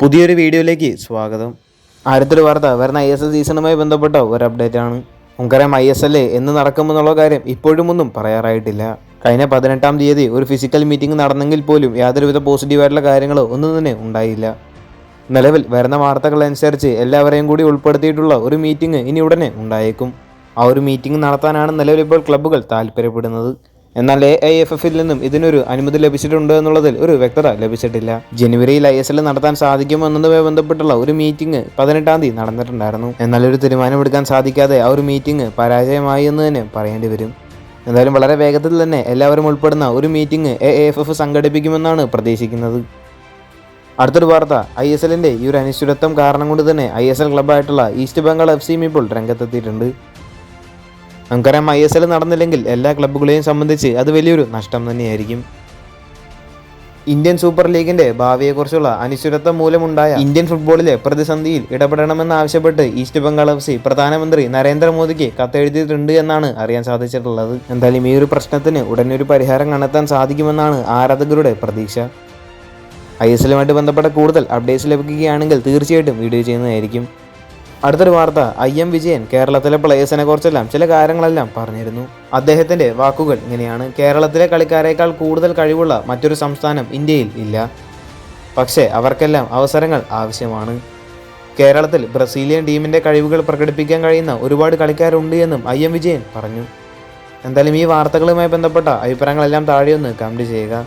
പുതിയൊരു വീഡിയോയിലേക്ക് സ്വാഗതം. ആദ്യത്തൊരു വാർത്ത. വരുന്ന ഐ എസ് എൽ സീസണുമായി ബന്ധപ്പെട്ട ഒരു അപ്ഡേറ്റ് ആണ്. നമുക്കറിയാം ഐ എസ് എൽ എന്ന് നടക്കുമെന്നുള്ള കാര്യം ഇപ്പോഴും ഒന്നും പറയാറായിട്ടില്ല. കഴിഞ്ഞ പതിനെട്ടാം തീയതി ഒരു ഫിസിക്കൽ മീറ്റിംഗ് നടന്നെങ്കിൽ പോലും യാതൊരുവിധ പോസിറ്റീവായിട്ടുള്ള കാര്യങ്ങളോ ഒന്നും തന്നെ ഉണ്ടായില്ല. നിലവിൽ വരുന്ന വാർത്തകൾ അനുസരിച്ച് എല്ലാവരെയും കൂടി ഉൾപ്പെടുത്തിയിട്ടുള്ള ഒരു മീറ്റിംഗ് ഇനി ഉടനെ ഉണ്ടായേക്കും. ആ ഒരു മീറ്റിംഗ് നടത്താനാണ് നിലവിൽ ഇപ്പോൾ ക്ലബ്ബുകൾ താല്പര്യപ്പെടുന്നത്. എന്നാൽ എ ഐ എഫ് എഫിൽ നിന്നും ഇതിനൊരു അനുമതി ലഭിച്ചിട്ടുണ്ട് എന്നുള്ളതിൽ ഒരു വ്യക്തത ലഭിച്ചിട്ടില്ല. ജനുവരിയിൽ ഐ എസ് എൽ നടത്താൻ സാധിക്കുമോ എന്നതുമായി ബന്ധപ്പെട്ടുള്ള ഒരു മീറ്റിംഗ് പതിനെട്ടാം തീയതി നടന്നിട്ടുണ്ടായിരുന്നു. എന്നാൽ ഒരു തീരുമാനമെടുക്കാൻ സാധിക്കാതെ ആ ഒരു മീറ്റിംഗ് പരാജയമായി എന്ന് തന്നെ പറയേണ്ടി വരും. എന്തായാലും വളരെ വേഗത്തിൽ തന്നെ എല്ലാവരും ഉൾപ്പെടുന്ന ഒരു മീറ്റിംഗ് എ എഫ് എഫ് സംഘടിപ്പിക്കുമെന്നാണ് പ്രതീക്ഷിക്കുന്നത്. അടുത്തൊരു വാർത്ത ഐ എസ് എല്ലിന്റെ ഈ ഒരു അനിശ്ചിതത്വം കാരണം കൊണ്ട് തന്നെ ഐ എസ് എൽ ക്ലബ്ബായിട്ടുള്ള ഈസ്റ്റ് ബംഗാൾ എഫ് സിയും ഇപ്പോൾ രംഗത്തെത്തിയിട്ടുണ്ട്. നമുക്കറിയാം ഐ എസ് എൽ നടന്നില്ലെങ്കിൽ എല്ലാ ക്ലബ്ബുകളെയും സംബന്ധിച്ച് അത് വലിയൊരു നഷ്ടം തന്നെയായിരിക്കും. ഇന്ത്യൻ സൂപ്പർ ലീഗിന്റെ ഭാവിയെക്കുറിച്ചുള്ള അനിശ്ചിതത്വം മൂലമുണ്ടായ ഇന്ത്യൻ ഫുട്ബോളിലെ പ്രതിസന്ധിയിൽ ഇടപെടണമെന്നാവശ്യപ്പെട്ട് ഈസ്റ്റ് ബംഗാൾ എഫ് സി പ്രധാനമന്ത്രി നരേന്ദ്രമോദിക്ക് കത്തെഴുതിയിട്ടുണ്ട് എന്നാണ് അറിയാൻ സാധിച്ചിട്ടുള്ളത്. എന്തായാലും ഈ ഒരു പ്രശ്നത്തിന് ഉടനെ ഒരു പരിഹാരം കണ്ടെത്താൻ സാധിക്കുമെന്നാണ് ആരാധകരുടെ പ്രതീക്ഷ. ഐ എസ് എല്ലുമായിട്ട് ബന്ധപ്പെട്ട കൂടുതൽ അപ്ഡേറ്റ്സ് ലഭിക്കുകയാണെങ്കിൽ തീർച്ചയായിട്ടും വീഡിയോ ചെയ്യുന്നതായിരിക്കും. അടുത്തൊരു വാർത്ത ഐ എം വിജയൻ കേരളത്തിലെ പ്ലേയേഴ്സിനെ കുറിച്ചെല്ലാം ചില കാര്യങ്ങളെല്ലാം പറഞ്ഞിരുന്നു. അദ്ദേഹത്തിന്റെ വാക്കുകൾ ഇങ്ങനെയാണ് കേരളത്തിലെ കളിക്കാരേക്കാൾ കൂടുതൽ കഴിവുള്ള മറ്റൊരു സംസ്ഥാനം ഇന്ത്യയിൽ ഇല്ല. പക്ഷേ അവർക്കെല്ലാം അവസരങ്ങൾ ആവശ്യമാണ്. കേരളത്തിൽ ബ്രസീലിയൻ ടീമിന്റെ കഴിവുകൾ പ്രകടിപ്പിക്കാൻ കഴിയുന്ന ഒരുപാട് കളിക്കാരുണ്ട് എന്നും ഐ എം വിജയൻ പറഞ്ഞു. എന്തായാലും ഈ വാർത്തകളുമായി ബന്ധപ്പെട്ട അഭിപ്രായങ്ങളെല്ലാം താഴെയൊന്ന് കമന്റ് ചെയ്യുക.